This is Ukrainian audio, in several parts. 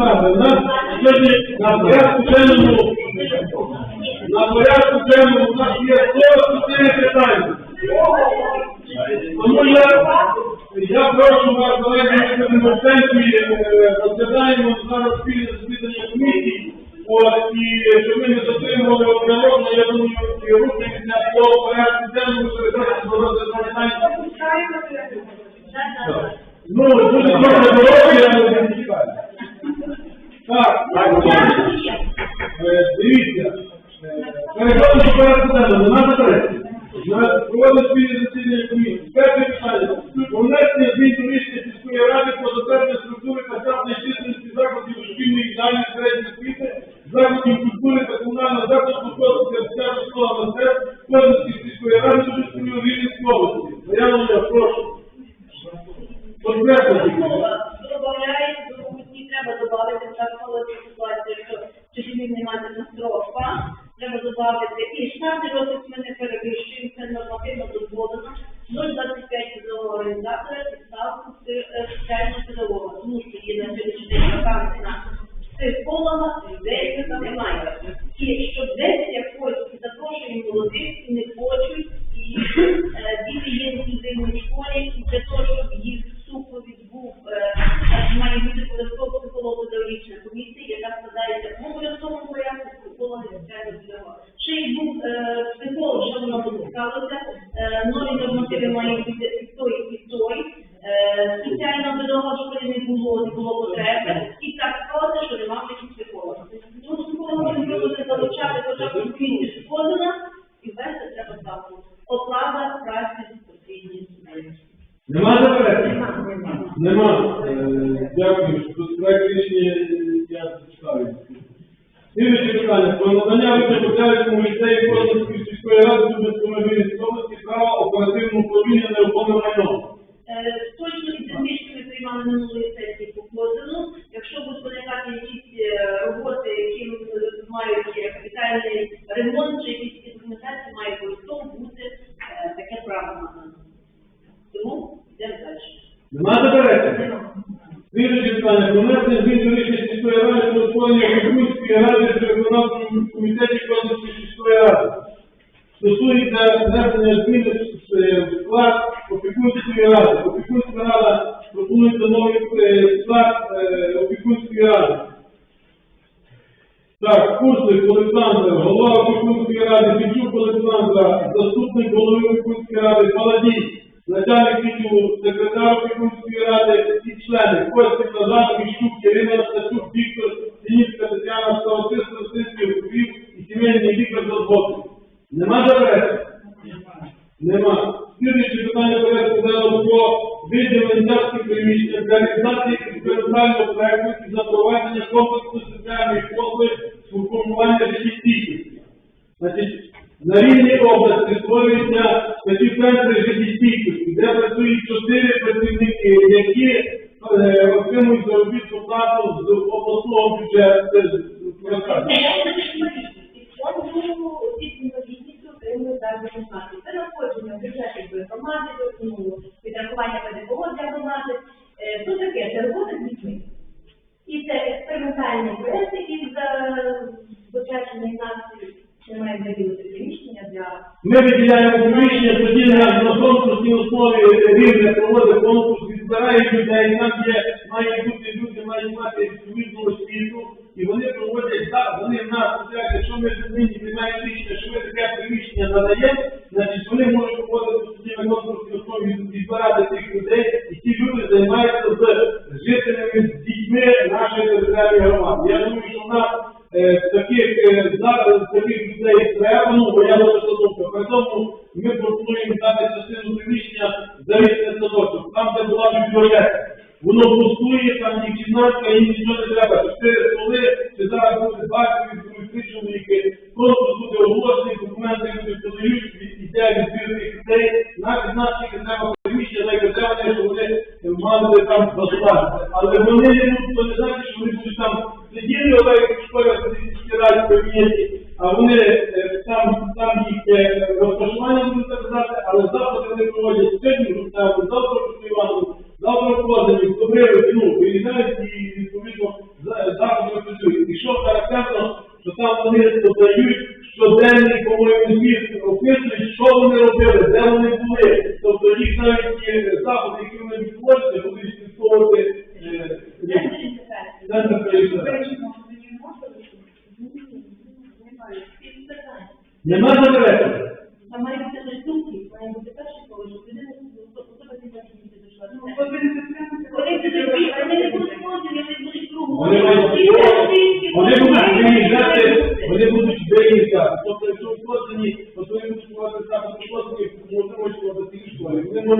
депутати, у нас сьогодні на порядку денному, на порядку денному у нас є 44 питання. Тому я, я прошу вас, колеги, що ми в центрі розглядаємо зараз спільне засідання комісії, от, і щоб ми не затримували одного, я думаю, і рухаємося по порядку денному, що ви зараз розглядаєте. Ну, дуже добре я не. Так, е, дивіться, е, переходимо до порядку денного, нема заперечень. Проводимо спільне засідання комісії. Перше питання. Про внесення змін до рішення сільської ради Você não foi menino, ради, Петюк Олександра, заступник голови Пекунської ради, Паладій, начальник відділу, секретар Пекунської ради і члени Ми виділяємо приміщення, тоді на конкурсній основі рівня проводить конкурс, відбирають людей, там є, мають нашої територіальної громади. Я думаю, що в нас е, таких е, зараз таких людей треба, ну, бо я що думка. При тому ми пропонуємо дати частину приміщення за річний садочок, там, де була бібліотека. Воно пустує, там ні кімнатка, і нічого не треба. Чотири столи, чи зараз буде бачити, відповісти чоловіки. Конкурс буде оголошений, документи люди подають, від- іде тих людей. Навіть нас треба приміщення найбажання, що вони мали там застати. Але вони то не знають, що вони будуть там сиділи, але як школа стирають раді кабінеті, а вони е, там, там їх розташування будуть так знати, але завтра вони проводять сьогодні розставу, завтра розпівати, завтра проводять, добре, ну, виїжджають і відповідно заходи працюють. І що характерно, що там вони додають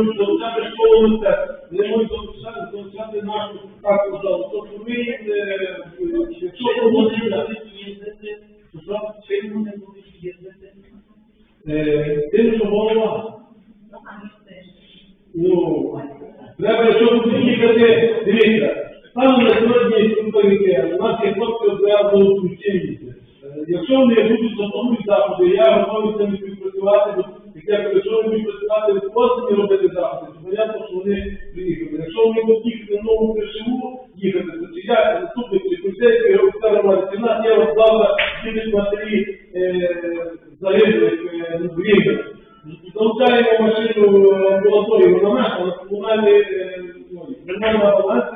можуть мистецтв, вони можуть залучати нашу також залу. Тобто ми, е, якщо проводимо їздити, то? Чим вони будуть їздити? Е, Тим, що голова. Ну, треба, якщо будуть їхати, дивіться, саме на сьогодні трудовики, у нас є хлопці одразу включені. Якщо вони будуть запланують заходи, я готовий з ними співпрацювати, як якщо вони будуть працювати в Косині робити заходи, то понятно, що вони приїхали. Якщо вони будуть їхати на нову Кишеву, їхати, то чи я, заступник, чи поліцейський, офіцер громади, у нас є завтра їдуть матері е, загиблих е, в Рівні. Залучаємо машину амбулаторію вона наша, на комунальний е, ну, балансі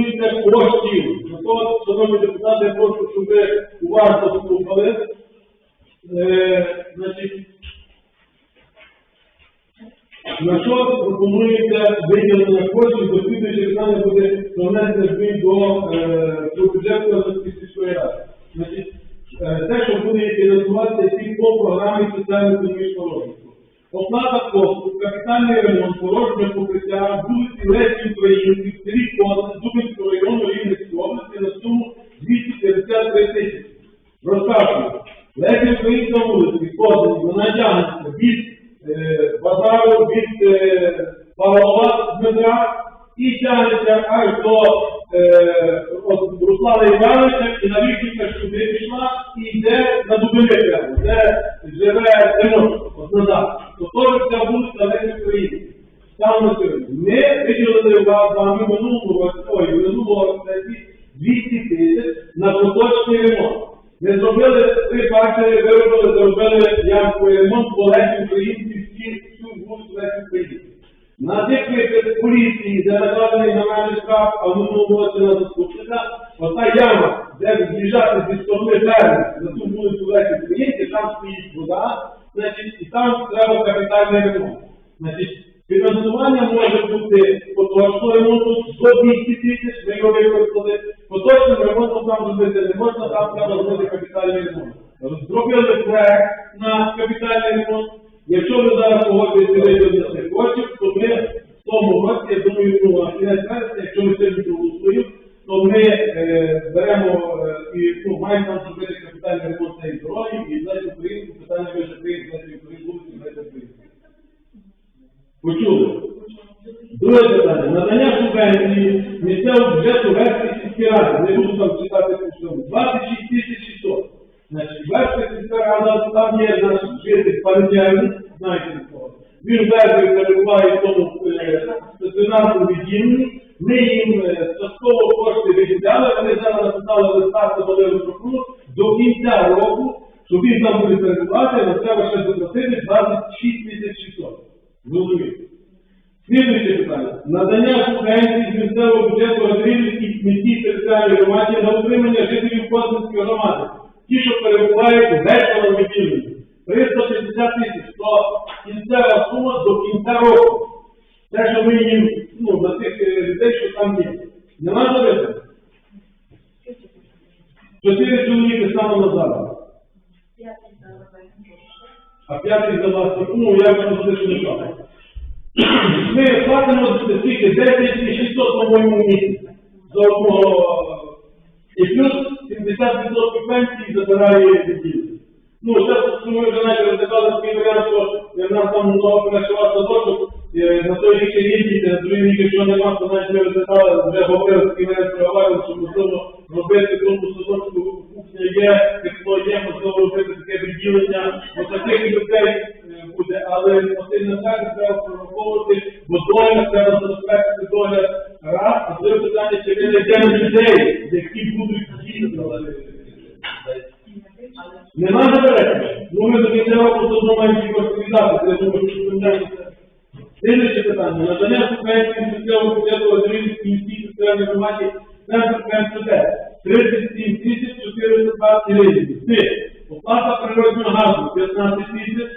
стосується коштів. На то, шановні депутати, я прошу, щоб ви уважно слухали. Е, значить, на що пропонується виділення коштів, до слідуючого питання буде про змін до, е, до бюджету Козацької сільської ради. Значить, е, те, що буде фінансуватися ці по програмі соціально-економічного розвитку. Оплата послуг, капітальний ремонт, порожнє покриття, вулиці Лесі Українських, в селі Козин, Дубинського району Рівненської області на суму 253 тисячі. Розкажу. Лесі Українська вулиці, Козин, тягнеться від е, базару, від е, Павла Дмитра і тягнеться аж до е, Руслана Івановича і на Вікторка сюди пішла і йде на Дубини де живе Тимошко, от назад. То теж ця вулиця Лесі Українська. Там на сьогодні. Ми виділили вас вами минулого ой, минулого року 200 тисяч на поточний ремонт. Ми зробили, ви бачили, виробили, зробили ямковий ремонт по Лесі Українській всі, всю вулицю Лесі Українській. На тих випадках поліції, де накладений на мене штраф, а в минулому році на заступника, ота яма, де з'їжджати зі сторони ферми на ту вулицю Лесі Українській, там стоїть вода, значить, і там треба капітальний ремонт. Значить, фінансування може бути поточного ремонту до 200 тисяч, ми його використали. Поточним ремонтом там зробити не можна, там треба зробити капітальний ремонт. Зробили проект на капітальний ремонт. Якщо ви зараз погодите виділення цих коштів, то ми в тому році, я думаю, ну, на кінець якщо ми сьогодні проголосуємо, то ми е, беремо е, і ну, маємо там зробити капітальний ремонт цієї дороги і далі Українську питання ви вже приїхали на вулиці, дайте Українську. Почули? Друге питання. Надання субвенції місцевого бюджету Верської сільської ради. Не буду там читати по всьому. 26 тисяч 600. Значить, Верська сільська рада, там є наш житель Панетяєвий, знаєте кого. Він верхи перебуває в тому е, стаціонарному відділенні. Ми їм е, частково кошти виділяли, вони зараз написали листа подали прокурор до кінця року, що він там буде перебувати, але треба ще заплатити 26 тисяч 600. Зрозуміло. Слідуюче питання. Надання субвенцій з місцевого бюджету Андріївській міській територіальній громаді на утримання жителів Косинської громади. Ті, що перебувають вечором відділенні. 350 тисяч. То кінцева сума до кінця року. Те, що ми їм, ну, на тих е, людей, що там є. Нема запитань? Чотири чоловіки саме на зараз. А п'ятий за вас, ну, я вам за не кажу. ми платимо скільки 10 і 600, по-моєму, місяць за одного. І плюс 70% пенсії забирає відділ. Ну, зараз ми вже навіть розглядали варіант, що е, нам там много фінансова садочок, е, на той рік діти, на другий рік, якщо нема, то навіть ми розглядали, вже говорили такий варіант проговорили, що можливо робити тому садочку кухня є, тепло є, можливо робити таке відділення, бо таких людей е, буде, але оцей населення треба прораховувати, бо доля треба забезпечити доля раз, а друге питання, чи ми знайдемо людей, які будуть діяти. Нема заперечень. Ну ми до кінця року все одно маємо тільки розповідати, я думаю, що спитаємося. Слідуюче питання. Надання субвенції місцевого бюджету Лазарівській міській соціальній громаді Центр КМСД. 37 тисяч 420 гривень. Них оплата природного газу 15 тисяч.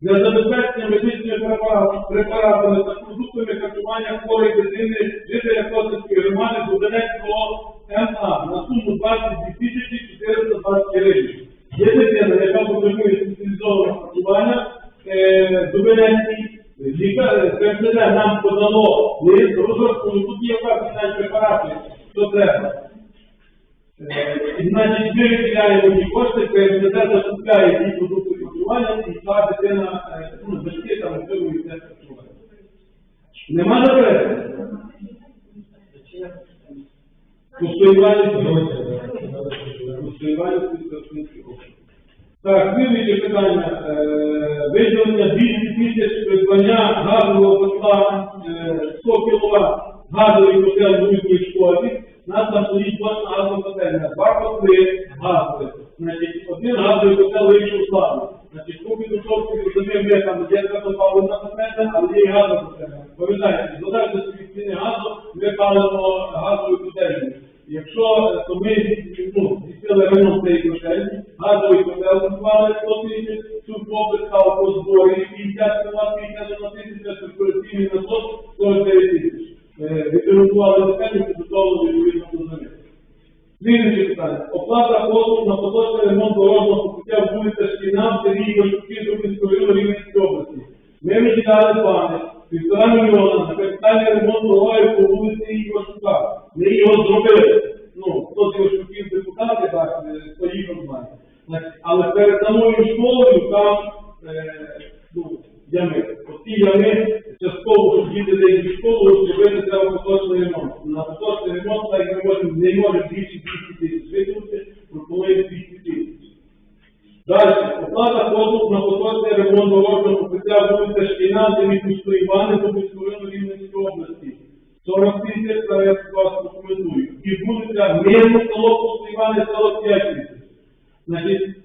Для забезпечення медичними препаратами, та продуктами харчування хворої дитини жителя Косинської громади Буденецького МА на суму 22 тисячі 420 гривень. Є дитина, яка потребує спеціалізованого харчування, е, КМСД нам подало лист розробку, ну, тут є навіть препарати, що треба. Е, і, Значить, ми виділяємо ті кошти, КМСД закупляє ті продукти харчування, і та дитина, е, ну, батьки там отримують це харчування. Нема заперечень? Так, слідуюче питання. Е, Виділення 200 тисяч придбання газового котла е, 100 кВт газовий котел в Луцькій школі. Нас там стоїть точна газова котельня. Два котли газові. Значить, один газовий котел вийшов славно. Значить, до того, розуміємо, ми там є газопаливна котельня, але є і газова котельня. Пам'ятаєте, залежно від ціни газу, ми палимо газову котельню. Якщо е, то ми ну, здійснили ремонт цієї котельні, котел назвали 100 тисяч, цю попит став по зборі 50 кВт, 51 тисяча, циркуляційний насос 49 тисяч. Е, Відремонтували котельню, підготовили відповідно до заміни. Слідуюче питання. Оплата послуг на поточний ремонт дорожнього покриття вулиця Шкіна, в селі Івашуки, Дубинського району Рівненської області. Ми виділяли плани, півтора мільйона на капітальний ремонт дороги по вулиці Івашука. Ми його зробили. Ну, хто з Івашуків депутати, так, е, хто їх знає. Значить, Але перед самою школою там, е, ну, Оці ями частково, щоб діти десь в школу, зробити треба поточний ремонт. На поточний ремонт, так не більше 200 тисяч викинути, пропонуємо 200 тисяч. Далі, оплата послуг на поточний ремонт дорожнього покриття вулиця Шкіна, Демітівської Івани, Дубинського району Рівненської області. 40 тисяч, зараз я вас прокоментую. І вулиця Мирно, село Пусто Івани, 45 тисяч. Значить,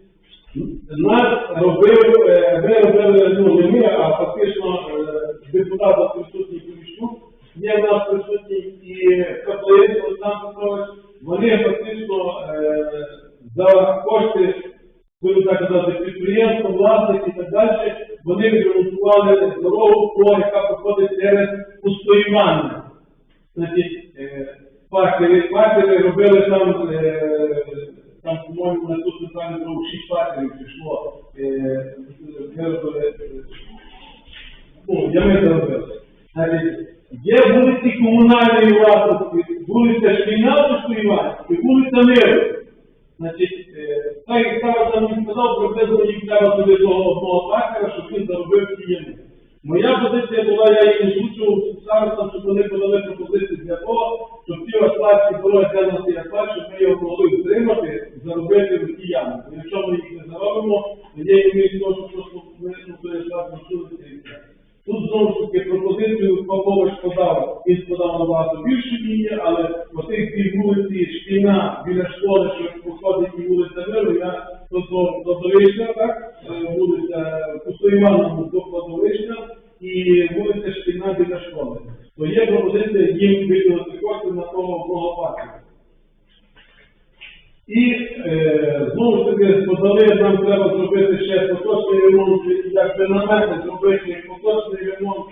нас робив, е, ми робили, ну не ми, а фактично е, депутат присутній Поліщук, є в нас присутній і Каплин Олександр Петрович, вони фактично е, за кошти, буду так казати, підприємства, власник і так далі, вони відремонтували дорогу, яка проходить через пустоювання. Значить, е, фактори, фактори робили там, е, там, по-моєму, на тут центральну дорогу 6 факторів пішло, е, е, ну, я ми це робили. Є вулиці комунальної власності, вулиця Шкільна Пустуєва і вулиця Миру. Значить, так як Сара там мені сказав, приблизно їм треба туди того одного фактора, щоб він заробив ці ями. Моя позиція була, я їм озвучував старостам, щоб вони подали пропозиції для того, щоб ці асфальтні дороги тягнути асфальт, щоб ми його могли утримати, заробити ями. Якщо ми їх не заробимо, то є і ми того, що просто ну, той асфальт маршрути і все. Тут знову ж таки пропозицію Павлович подав, він подав набагато більше лінії, але по тих дві вулиці шкільна біля школи, що і вулиця Миру, я до Кладовища, так, е, вулиця Пустоїванна до Кладовища і вулиця Шкільна біля школи. То є пропозиція їм виділити кошти на того одного. І е, знову ж таки подали, нам треба зробити ще поточний ремонт, як би намети зробити поточний ремонт.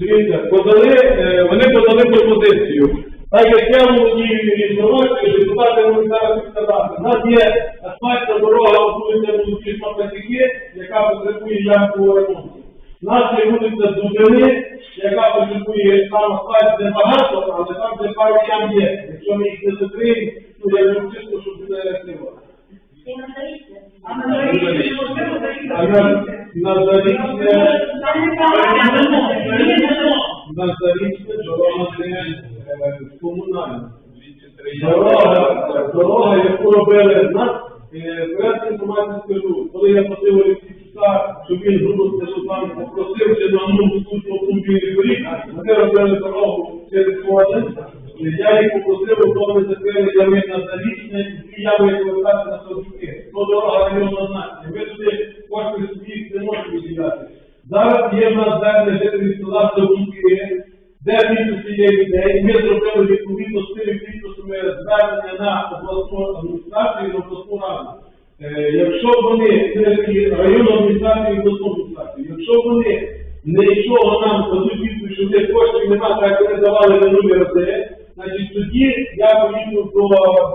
Дивіться, подали, е, вони подали пропозицію. Так як я володію є асфальтна дорога вулиця Володимир Патики, яка потребує ямкового ремонту. У нас є вулиця Дубини, яка потребує там асфальт небагато, але там де пару ям є. Якщо ми їх не закриємо, то я не чисто, щоб не крило. І. А на доріжці можливо А на, на зарічне, Там не зарічне дорога не е, комунальна. Дорога, дорога, яку робили нас, е, порядку скажу, коли я просив Олексійчука, щоб він грубо скажу там попросив чи на одну службу автомобільних доріг, ми робили дорогу через Кодин, я їх попросив, коли ми закрили ями на залічне, і ями повертати на Садки. То дорога районна значення. Ми туди кошти собі не можемо виділяти. Зараз є в нас звернення жителів села Садки, де підписи є людей, ми зробили відповідно з тими підписами звернення на обласну адміністрацію і обласну раду. Е, якщо вони, районну адміністрацію і обласну адміністрацію, якщо вони нічого нам дадуть відповідь, що в коштів немає, так вони давали минулі рази, значить тоді я поїду до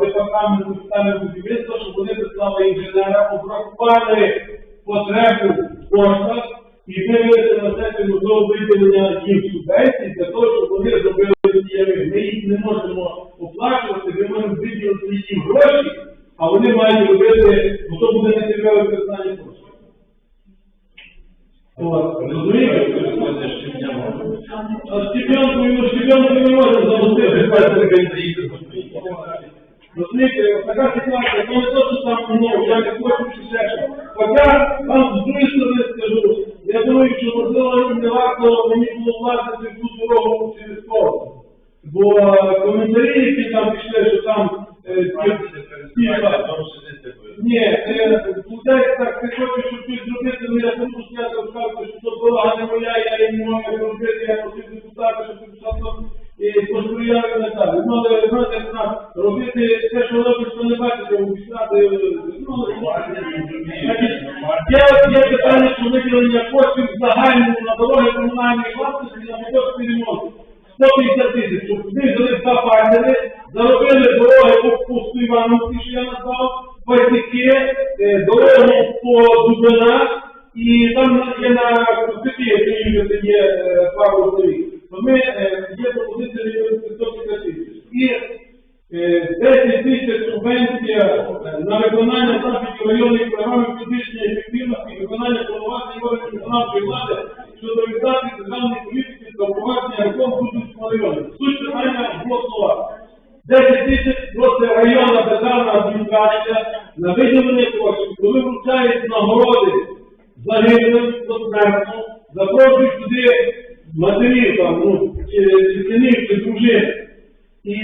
департаменту соціального будівництва, щоб вони прислали інженера, обрахували потребу в коштах, і ми вирішили на сесію можливо виділення їм субвенцій для того, щоб вони зробили ці ями. Ми їх не можемо оплачувати, ми можемо виділити їм гроші, а вони мають робити, бо то буде не цільове використання коштів. От, Розумієте? А Степенкою, ну, Степенкою не можемо. Розумієте, ось така ситуація, то не то, що там, ну, я не хочу, чи ще що. Хоча, вам з другої сторони скажу, я думаю, що можливо не варто мені було влазити в цю дорогу через кого. Бо е, коментарі, які там пішли, що там е, ні, це виходить так, питання, що виділення коштів загальному на дороги комунальної власності на поточний ремонт. 150 тисяч, туди два партнери, заробили дороги по пусту Івановській, що я назвав, Пасіки, е, дорогу по Дубинах, і там є на який їздити є е, пару чоловік. Ми, е, є пропозиція 150 тисяч. І е, 10 тисяч субвенція е, на виконання заходів районної програми фізичної ефективності, виконання повноважень органів виконавчої влади щодо реалізації державної політики та впровадження реформ Кузницького району. Суть питання в двох словах. 10 тисяч просто районна державна адміністрація на виділення коштів, коли вручають нагороди загиблим посмертно, запрошують туди матерів, там, ну, синів, чи дружин. І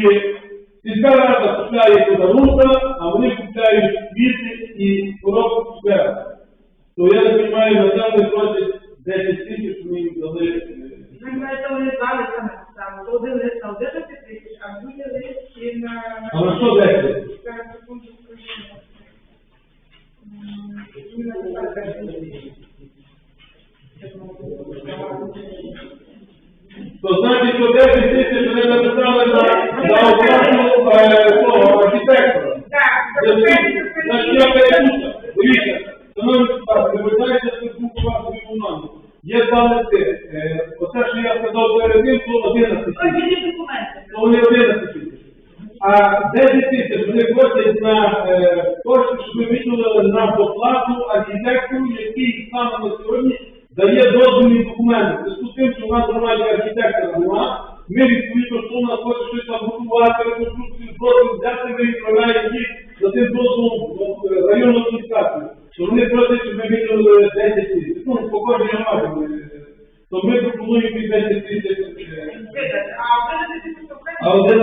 сільська рада купляє подарунка, а вони купляють квіти і коробку цукерок. То я не розумію, населення просять 10 тисяч, ми їм дали. е, Ви вони дали саме там, один лист на 11 тисяч, а другий лист ще на... А на що 10? Зараз, секунду, То значить, що 10 тисяч вони написали на, на оплату е, того архітектора. Так, Значить, я.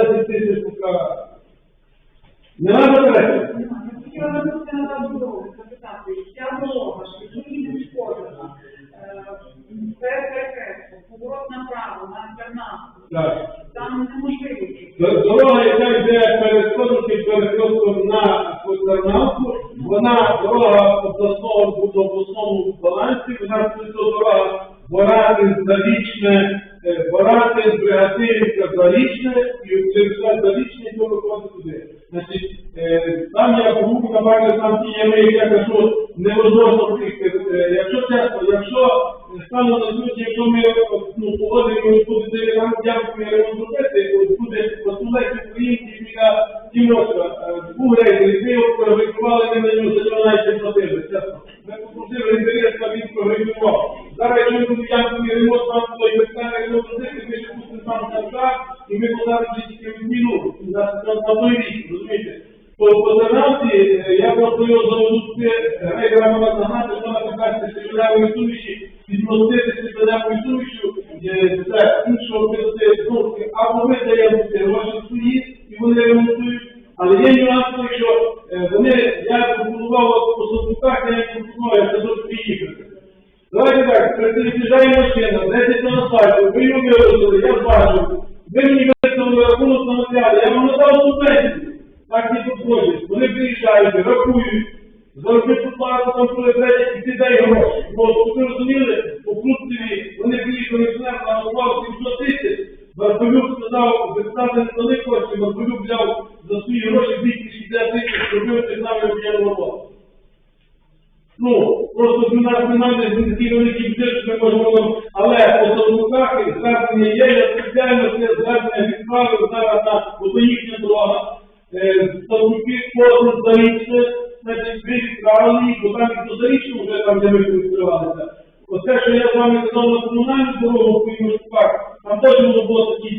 15 тисяч пока. Нема потреби? Ця дорога, що її не шкодила, перекрестку, поворот направо, на інтернату, там неможливо. Д- Дорога, яка йде перед Кожухів, перекрестком на Костарнавку, вона дорога обласного буде в обласному балансі, вона це дорога Борати, Завічне, е, Боратин, Бригатирівка, Зарічне, і через Зарічне, то виходить туди. Значить, е, там я був, напевно, там ті ями, я кажу, невозможно прийти. Е, Якщо чесно, якщо е, стану на сьогодні, якщо ми ну, погодимо, буде там ямку і ремонт зробити, буде посулець українці біля Тімошка, був рейдер, ми його прорекували, ми на нього машина, 10 на асфальту, ви його вивезли, я бачу, ви мені виставили рахунок на матеріали, я вам надав субвенцію. Так не підходять. Вони приїжджають, рахують, заробити плату, там коли і ти гроші. Бо ви розуміли, у Крутцеві вони приїхали з ним, нарахував 700 тисяч, Барбалюк сказав, депутати не дали коштів, Барбалюк взяв за свої гроші 260 тисяч, зробив саме об'єднану роботу. Ну, просто до нас немає такий великий бюджет, що ми але по Савлуках звернення є, я спеціально це звернення відправив зараз на їхня дорога. Савлуки кожен зарічне, значить, ви відправили бо там і до зарічного вже там, де ми відкривалися. Оце, що я з вами казав на комунальну дорогу, в Київськак, там теж було було такі